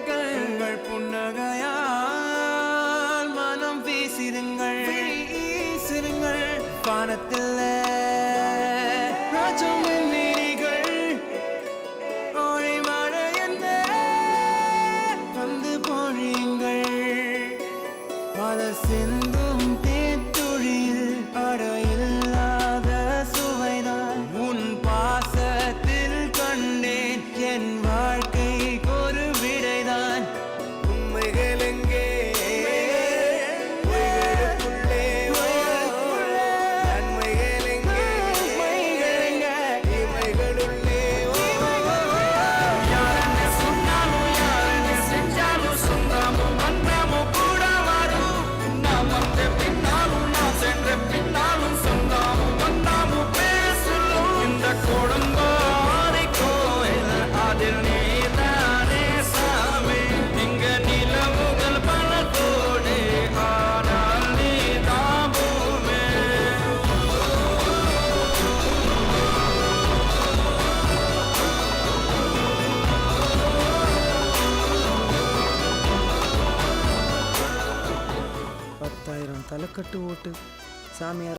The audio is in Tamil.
கண்கள் புன்னகையால் மனம் வீசிருங்கள் வீசிருங்கள் வானத்தில் ராஜம் சிந்தும் தேத்துழியில் பத்தாயிரம் தலைக்கட்டு ஓட்டு சாமியார்